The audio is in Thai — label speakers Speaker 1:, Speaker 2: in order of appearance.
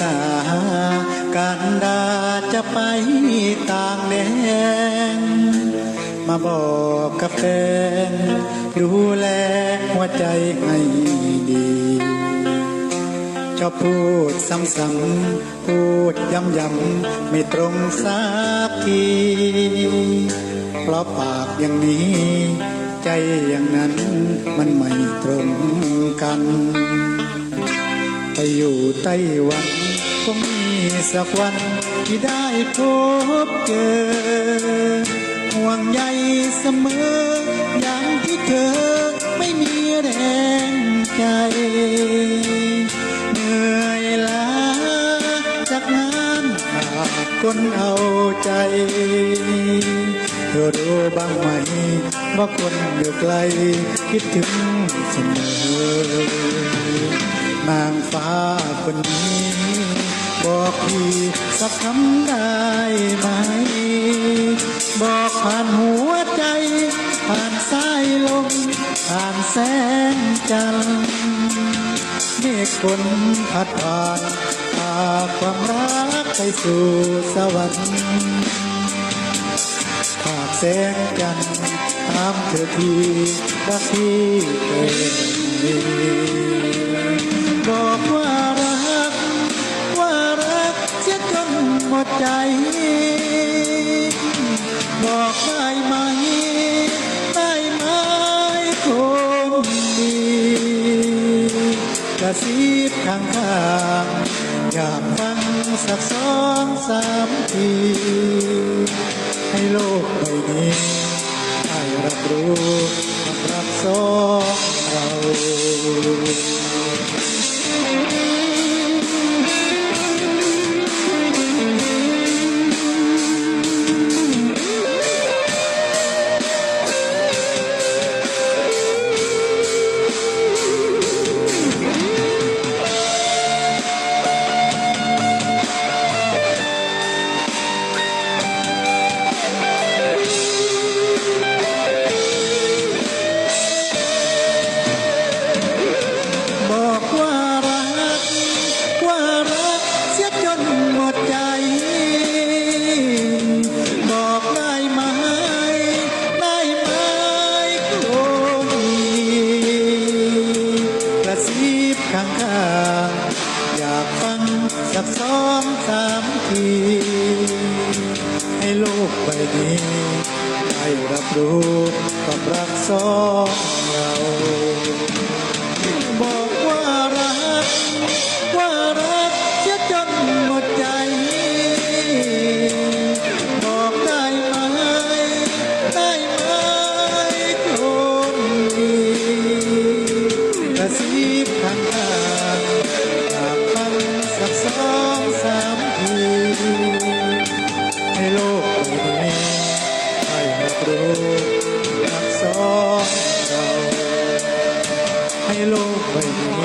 Speaker 1: สิบเมษา การดาจะไปต่างแดนมาบอกกับแฟนดูแลหัวใจให้ดี ชอบพูดซ้ำๆพูดย้ำๆไม่ตรงสักที เพราะปากอย่างนี้ ใจอย่างนั้นมันไม่ตรงกัน ไปอยู่ไต้หวันคงมีสักวันที่ได้พบเจอ ห่วงใยเสมออย่างที่เธอากงานขาดคนเอาใจเธอรู้บ้างไหม ว่าคนอยู่ไกล คิดถึงเสมอนางฟ้าคนนี้ บอกพี่สักคำได้ไหม บอกผ่านหัวใจ ผ่านสายลมผ่านแสงจันทร์เมฆฝนพัดผ่านพาความ ไปสู่สวรรค์ภาพแสงจันทร์ถามเธอทีรักพี่เป็นบอกว่ารัก ว่ารักเสียจนหมดใจ บอกได้ไหม ได้ไหมคนดีกระซิบข้างข้างๆอยากฟั สักสองสามที ให้โลกใบนี้ได้รับรู้ สามทีให้โลกใบนี้ได้รับรู้ความรักสองเรา Yeah.